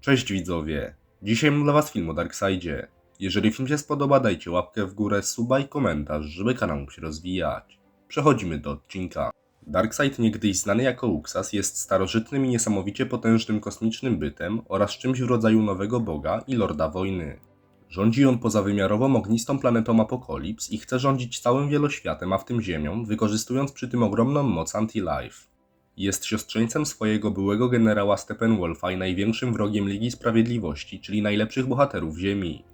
Cześć widzowie! Dzisiaj mam dla was film o Darkseidzie. Jeżeli film się spodoba, dajcie łapkę w górę, suba i komentarz, żeby kanał mógł się rozwijać. Przechodzimy do odcinka. Darkseid, niegdyś znany jako Uxas, jest starożytnym i niesamowicie potężnym kosmicznym bytem oraz czymś w rodzaju nowego boga i lorda wojny. Rządzi on pozawymiarową ognistą planetą Apokolips i chce rządzić całym wieloświatem, a w tym Ziemią, wykorzystując przy tym ogromną moc Anti-Life. Jest siostrzeńcem swojego byłego generała Steppenwolfa i największym wrogiem Ligi Sprawiedliwości, czyli najlepszych bohaterów Ziemi.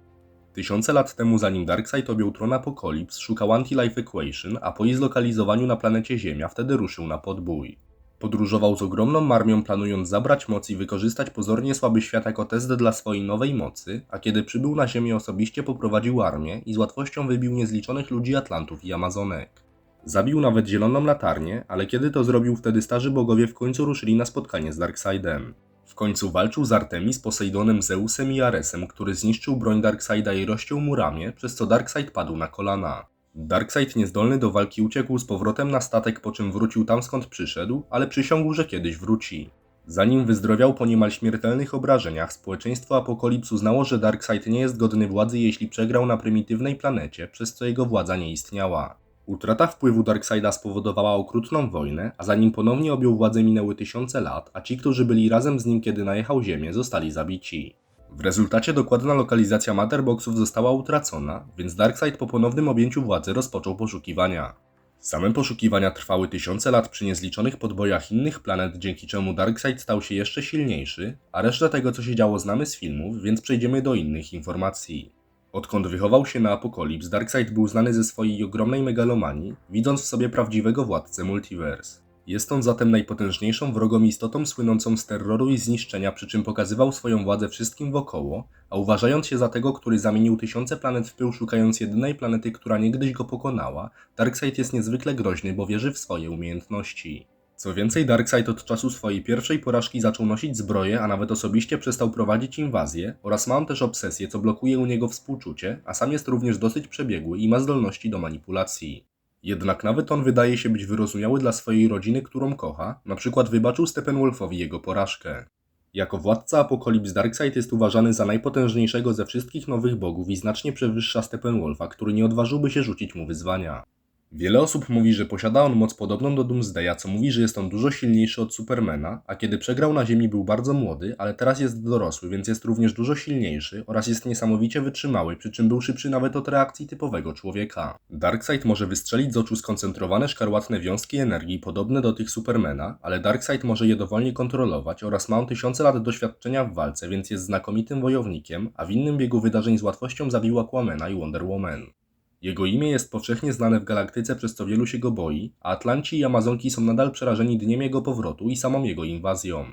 Tysiące lat temu, zanim Darkseid objął tron Apokolips, szukał Anti-Life Equation, a po jej zlokalizowaniu na planecie Ziemia wtedy ruszył na podbój. Podróżował z ogromną armią, planując zabrać moc i wykorzystać pozornie słaby świat jako test dla swojej nowej mocy, a kiedy przybył na Ziemię osobiście poprowadził armię i z łatwością wybił niezliczonych ludzi Atlantów i Amazonek. Zabił nawet zieloną latarnię, ale kiedy to zrobił, wtedy starzy bogowie w końcu ruszyli na spotkanie z Darkseidem. W końcu walczył z Artemis, Posejdonem, Zeusem i Aresem, który zniszczył broń Darkseida i rozciął mu ramię, przez co Darkseid padł na kolana. Darkseid niezdolny do walki uciekł z powrotem na statek, po czym wrócił tam skąd przyszedł, ale przysiągł, że kiedyś wróci. Zanim wyzdrowiał po niemal śmiertelnych obrażeniach, społeczeństwo Apokolips uznało, że Darkseid nie jest godny władzy, jeśli przegrał na prymitywnej planecie, przez co jego władza nie istniała. Utrata wpływu Darkseida spowodowała okrutną wojnę, a zanim ponownie objął władzę minęły tysiące lat, a ci, którzy byli razem z nim kiedy najechał Ziemię, zostali zabici. W rezultacie dokładna lokalizacja Matterboxów została utracona, więc Darkseid po ponownym objęciu władzy rozpoczął poszukiwania. Same poszukiwania trwały tysiące lat przy niezliczonych podbojach innych planet, dzięki czemu Darkseid stał się jeszcze silniejszy, a resztę tego co się działo znamy z filmów, więc przejdziemy do innych informacji. Odkąd wychował się na Apokolips, Darkseid był znany ze swojej ogromnej megalomanii, widząc w sobie prawdziwego władcę multiverse. Jest on zatem najpotężniejszą wrogą istotą słynącą z terroru i zniszczenia, przy czym pokazywał swoją władzę wszystkim wokoło, a uważając się za tego, który zamienił tysiące planet w pył szukając jedynej planety, która niegdyś go pokonała, Darkseid jest niezwykle groźny, bo wierzy w swoje umiejętności. Co więcej, Darkseid od czasu swojej pierwszej porażki zaczął nosić zbroję, a nawet osobiście przestał prowadzić inwazję oraz ma on też obsesję, co blokuje u niego współczucie, a sam jest również dosyć przebiegły i ma zdolności do manipulacji. Jednak nawet on wydaje się być wyrozumiały dla swojej rodziny, którą kocha, na przykład wybaczył Steppenwolfowi jego porażkę. Jako władca Apokolips Darkseid jest uważany za najpotężniejszego ze wszystkich nowych bogów i znacznie przewyższa Steppenwolfa, który nie odważyłby się rzucić mu wyzwania. Wiele osób mówi, że posiada on moc podobną do Doomsdaya, co mówi, że jest on dużo silniejszy od Supermana, a kiedy przegrał na Ziemi był bardzo młody, ale teraz jest dorosły, więc jest również dużo silniejszy oraz jest niesamowicie wytrzymały, przy czym był szybszy nawet od reakcji typowego człowieka. Darkseid może wystrzelić z oczu skoncentrowane szkarłatne wiązki energii podobne do tych Supermana, ale Darkseid może je dowolnie kontrolować oraz ma on tysiące lat doświadczenia w walce, więc jest znakomitym wojownikiem, a w innym biegu wydarzeń z łatwością zabił Aquamana i Wonder Woman. Jego imię jest powszechnie znane w galaktyce, przez co wielu się go boi, a Atlanci i Amazonki są nadal przerażeni dniem jego powrotu i samą jego inwazją.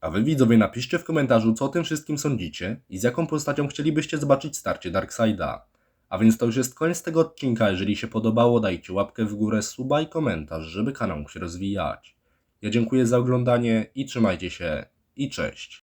A wy widzowie napiszcie w komentarzu, co o tym wszystkim sądzicie i z jaką postacią chcielibyście zobaczyć starcie Darkseida. A więc to już jest koniec tego odcinka, jeżeli się podobało dajcie łapkę w górę, suba i komentarz, żeby kanał mógł się rozwijać. Ja dziękuję za oglądanie i trzymajcie się i cześć.